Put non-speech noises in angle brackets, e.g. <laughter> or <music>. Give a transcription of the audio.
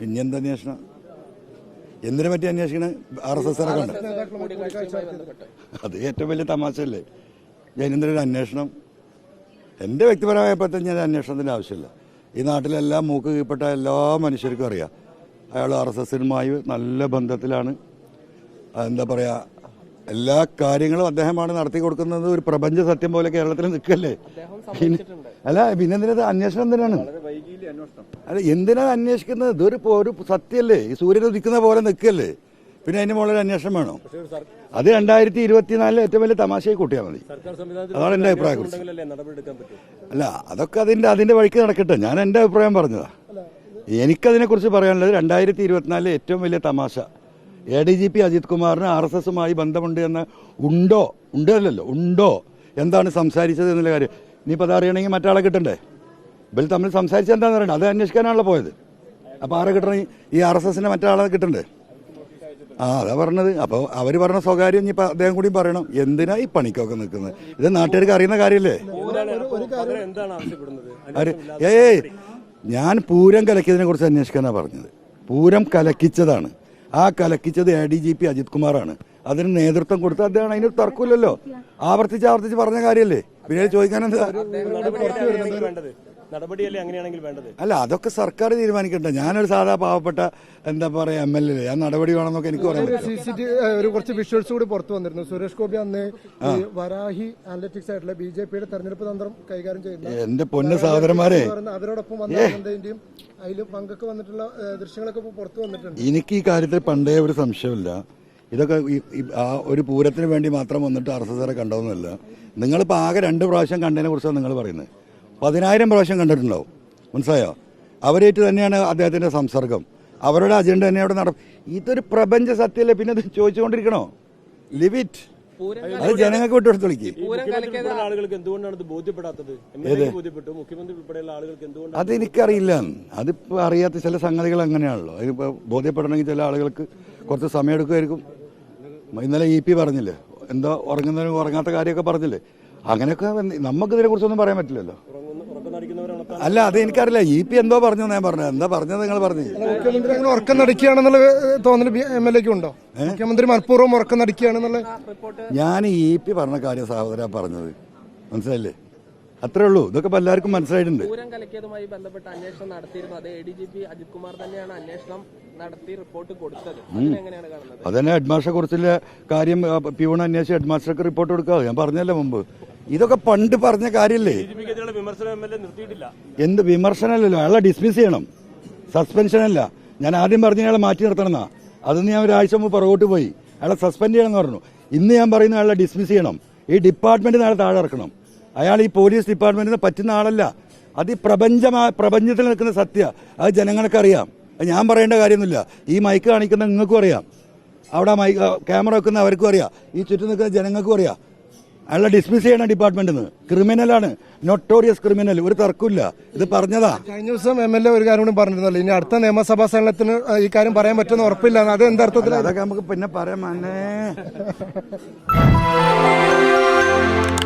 പിന്നെ എന്താ അന്വേഷണം എന്തിനെ പറ്റി അന്വേഷിക്കണേ? ആർ എസ് എസ് കണ്ട്. അത് ഏറ്റവും വലിയ തമാശയല്ലേ. ജൈനേന്ദ്രൻ ഒരു അന്വേഷണം? എന്റെ വ്യക്തിപരമായ പറ്റി ഞാൻ അന്വേഷണത്തിന്റെ ആവശ്യമില്ല. ഈ നാട്ടിലെല്ലാം മൂക്ക് കീഴ്പ്പെട്ട എല്ലാ മനുഷ്യർക്കും അറിയാം. അയാൾ ആർ എസ് എസിനുമായി നല്ല ബന്ധത്തിലാണ്. എന്താ പറയുക എല്ലാ കാര്യങ്ങളും അദ്ദേഹമാണ് നടത്തി കൊടുക്കുന്നത്. ഒരു പ്രപഞ്ച സത്യം പോലെ കേരളത്തിൽ നിൽക്കല്ലേ. അല്ല പിന്നെ എന്തിനാ അന്വേഷണം എന്തിനാണ് അല്ല എന്തിനാ അന്വേഷിക്കുന്നത്? ഇതൊരു ഒരു സത്യല്ലേ? ഈ സൂര്യൻ ഉദിക്കുന്ന പോലെ നിൽക്കല്ലേ? പിന്നെ അതിന് മുകളിൽ അന്വേഷണം വേണോ. അത് രണ്ടായിരത്തി ഇരുപത്തിനാലിലെ ഏറ്റവും വലിയ തമാശയായി കൂട്ടിയാൽ മതി. അതാണ് എന്റെ അഭിപ്രായം അല്ല അതൊക്കെ അതിന്റെ അതിന്റെ വഴിക്ക് നടക്കട്ടെ. ഞാൻ എന്റെ അഭിപ്രായം പറഞ്ഞതാ. എനിക്കതിനെ കുറിച്ച് പറയാനുള്ളത് രണ്ടായിരത്തി ഇരുപത്തിനാലിലെ ഏറ്റവും വലിയ തമാശ. A D G P Ajith കുമാറിന് ആർ എസ് എസുമായി ബന്ധമുണ്ട് എന്ന് ഉണ്ടോ? ഉണ്ടല്ലോ. ഉണ്ടോ? എന്താണ് സംസാരിച്ചത് എന്നുള്ള കാര്യം. ഇനിയിപ്പോൾ അത് അറിയണമെങ്കിൽ മറ്റാളെ കിട്ടണ്ടേ? ഇവർ തമ്മിൽ സംസാരിച്ച എന്താന്ന് പറയുന്നത് അത് അന്വേഷിക്കാനാണല്ലോ പോയത്. അപ്പോൾ ആരെ കിട്ടണം? ഈ ആർ എസ് എസിന്റെ മറ്റാളെ കിട്ടണ്ടേ? ആ അതാ പറഞ്ഞത്. അപ്പോൾ അവർ പറഞ്ഞ സ്വകാര്യം ഇനി അദ്ദേഹം കൂടി പറയണം. എന്തിനാ ഈ പണിക്കൊക്കെ നിൽക്കുന്നത്? ഇത് നാട്ടുകാർക്ക് അറിയുന്ന കാര്യമല്ലേ ഏയ് ഞാൻ പൂരം കലക്കിയതിനെ കുറിച്ച് അന്വേഷിക്കാനാണ് പറഞ്ഞത്. പൂരം കലക്കിച്ചതാണ്. ആ കലക്കിച്ചത് A D G P Ajith കുമാറാണ്. അതിന് നേതൃത്വം കൊടുത്ത അദ്ദേഹം അതിന് തർക്കമില്ലല്ലോ. ആവർത്തിച്ച് ആവർത്തിച്ച് പറഞ്ഞ കാര്യമല്ലേ പിന്നെ ചോദിക്കാൻ എന്താ? നടപടിയല്ലേ അങ്ങനെയാണെങ്കിൽ വേണ്ടത്? അങ്ങനെയാണെങ്കിൽ വേണ്ടത് അല്ല അതൊക്കെ സർക്കാർ തീരുമാനിക്കട്ടെ. ഞാനൊരു സാധാ പാവപ്പെട്ട എന്താ പറയാ എം എൽ എ ആ നടപടി വേണമെന്നൊക്കെ എനിക്ക് പറയാം സി സി ടി ഒരു കുറച്ച് വിഷ്വൽസ് കൂടി പുറത്തു വന്നിരുന്നു. സുരേഷ് ഗോപി അന്ന് ഈ വരാഹി അനലറ്റിക്സ് ആയിട്ടുള്ള ബി ജെ പിയുടെ തെരഞ്ഞെടുപ്പ് തന്ത്രം കൈകാര്യം ചെയ്യുന്നത് എന്റെ പൊന്ന സഹോദരന്മാരെ. അവരോടൊപ്പം വന്ന ആനന്ദന്റെയും അതിൽ പങ്കൊക്കെ വന്നിട്ടുള്ള ഏഹ്, ദൃശ്യങ്ങളൊക്കെ പുറത്തു വന്നിട്ടുണ്ട്. എനിക്ക് ഈ കാര്യത്തിൽ പണ്ടേ ഒരു സംശയമില്ല. ഇതൊക്കെ ഈ- ഈ ആ ഒരു പൂരത്തിന് വേണ്ടി മാത്രം വന്നിട്ട് ആർ എസ് എസ് കണ്ടതൊന്നുമല്ല. നിങ്ങളിപ്പോൾ ആകെ രണ്ട് പ്രാവശ്യം കണ്ടതിനെ കുറിച്ചാണ് നിങ്ങൾ പറയുന്നത്. പതിനായിരം പ്രാവശ്യം കണ്ടിട്ടുണ്ടാവും. മനസ്സിലായോ? അവരേറ്റ് തന്നെയാണ് അദ്ദേഹത്തിന്റെ സംസർഗം. അവരുടെ അജണ്ട തന്നെ അവിടെ നട ഇതൊരു പ്രപഞ്ച സത്യല്ലേ? പിന്നെ ഇത് ചോദിച്ചുകൊണ്ടിരിക്കണോ? ലിവിറ്റ് അത് ജനങ്ങൾക്ക് വിട്ടുകൊടുത്ത് വിളിക്കും ഈ മുഖ്യമന്ത്രി ആളുകൾക്ക് എന്തുകൊണ്ടാണ് ഇത് ബോധ്യപ്പെടാത്തത്? ബോധ്യപ്പെട്ടു. മുഖ്യമന്ത്രി ഉൾപ്പെടെയുള്ള ആളുകൾക്ക് എന്തുകൊണ്ടാണ് അതെനിക്കറിയില്ല അതിപ്പോൾ അറിയാത്ത ചില സംഗതികൾ അങ്ങനെയാണല്ലോ. അതിപ്പോ ബോധ്യപ്പെടണമെങ്കിൽ ചില ആളുകൾക്ക് കുറച്ച് സമയം എടുക്കുമായിരിക്കും ഇന്നലെ ഇ പി പറഞ്ഞില്ലേ? എന്തോ ഉറങ്ങുന്നതിന് ഉറങ്ങാത്ത കാര്യമൊക്കെ പറഞ്ഞില്ലേ? അങ്ങനെയൊക്കെ നമുക്കിതിനെ കുറിച്ചൊന്നും പറയാൻ പറ്റില്ലല്ലോ. അല്ല അത് എനിക്കറിയില്ല. ഇ പി എന്തോ പറഞ്ഞു ഞാൻ പറഞ്ഞു എന്താ പറഞ്ഞത് നിങ്ങൾ പറഞ്ഞു? മുഖ്യമന്ത്രി അങ്ങനെ ഉറക്കം നടിക്കുകയാണെന്നുള്ള തോന്നൽ എം എൽ എക്ക് ഉണ്ടോ? മുഖ്യമന്ത്രി മനഃപൂർവം ഉറക്കം നടിക്കുകയാണെന്നുള്ള ഞാൻ ഇ പി പറഞ്ഞ കാര്യം സഹോദര പറഞ്ഞത്. മനസ്സിലായില്ലേ? അത്രേ ഉള്ളൂ. ഇതൊക്കെ എല്ലാവർക്കും മനസ്സിലായിട്ടുണ്ട്. പൂരം കലക്കിയതുമായി ബന്ധപ്പെട്ട് അന്വേഷണം നടത്തിയിരുന്നു. അത് A D G P Ajith Kumar തന്നെയാണ് അന്വേഷണം നടത്തി റിപ്പോർട്ട് കൊടുത്തത്. അതന്നെ ഹെഡ് മാസ്റ്ററെ കുറിച്ചുള്ള കാര്യം പി പ്യൂൺ അന്വേഷിച്ച് ഹെഡ്മാസ്റ്റർക്ക് റിപ്പോർട്ട് കൊടുക്കാതെ ഞാൻ പറഞ്ഞല്ലേ മുമ്പ്. ഇതൊക്കെ പണ്ട് പറഞ്ഞ കാര്യമല്ലേ എന്ത് വിമർശനമല്ലല്ലോ. അയാളെ ഡിസ്മിസ് ചെയ്യണം. സസ്പെൻഷൻ അല്ല. ഞാൻ ആദ്യം പറഞ്ഞ അയാളെ മാറ്റി നിർത്തണമെന്നാ. അതൊന്ന് ഞാൻ ഒരാഴ്ച മുമ്പ് പുറകോട്ട് പോയി. അയാളെ സസ്പെൻഡ് ചെയ്യണം എന്ന് പറഞ്ഞു. ഇന്ന് ഞാൻ പറയുന്ന അയാളെ ഡിസ്മിസ് ചെയ്യണം. ഈ ഡിപ്പാർട്ട്മെന്റ് നാളെ താഴെ ഇറക്കണം. അയാൾ ഈ പോലീസ് ഡിപ്പാർട്ട്മെന്റിന് പറ്റുന്ന ആളല്ല. അത് ഈ പ്രപഞ്ചത്തിൽ നിൽക്കുന്ന സത്യ. അത് ജനങ്ങൾക്ക് അറിയാം. അത് ഞാൻ പറയേണ്ട കാര്യമൊന്നുമില്ല. ഈ മൈക്ക് കാണിക്കുന്ന നിങ്ങൾക്കും അറിയാം. അവിടെ മൈക്ക് ക്യാമറ വെക്കുന്ന അവർക്കും അറിയാം. ഈ ചുറ്റും നിൽക്കുന്ന ജനങ്ങൾക്കും അറിയാം. അയാളെ ഡിസ്മിസ് ചെയ്യണം ഡിപ്പാർട്ട്മെന്റിൽ നിന്ന് ക്രിമിനലാണ് നൊട്ടോറിയസ് ക്രിമിനൽ ഒരു തർക്കമില്ല ഇത് പറഞ്ഞതാ. കഴിഞ്ഞ ദിവസം എം എൽ എ ഒരു കാര്യം കൂടി പറഞ്ഞിരുന്നല്ലോ. ഇനി അടുത്ത നിയമസഭാ സമ്മേളനത്തിന് ഈ കാര്യം പറയാൻ പറ്റുമെന്ന് ഉറപ്പില്ല. അത് എന്തർത്ഥത്തിലാണ് അതൊക്കെ നമുക്ക് പിന്നെ പറയാം <laughs>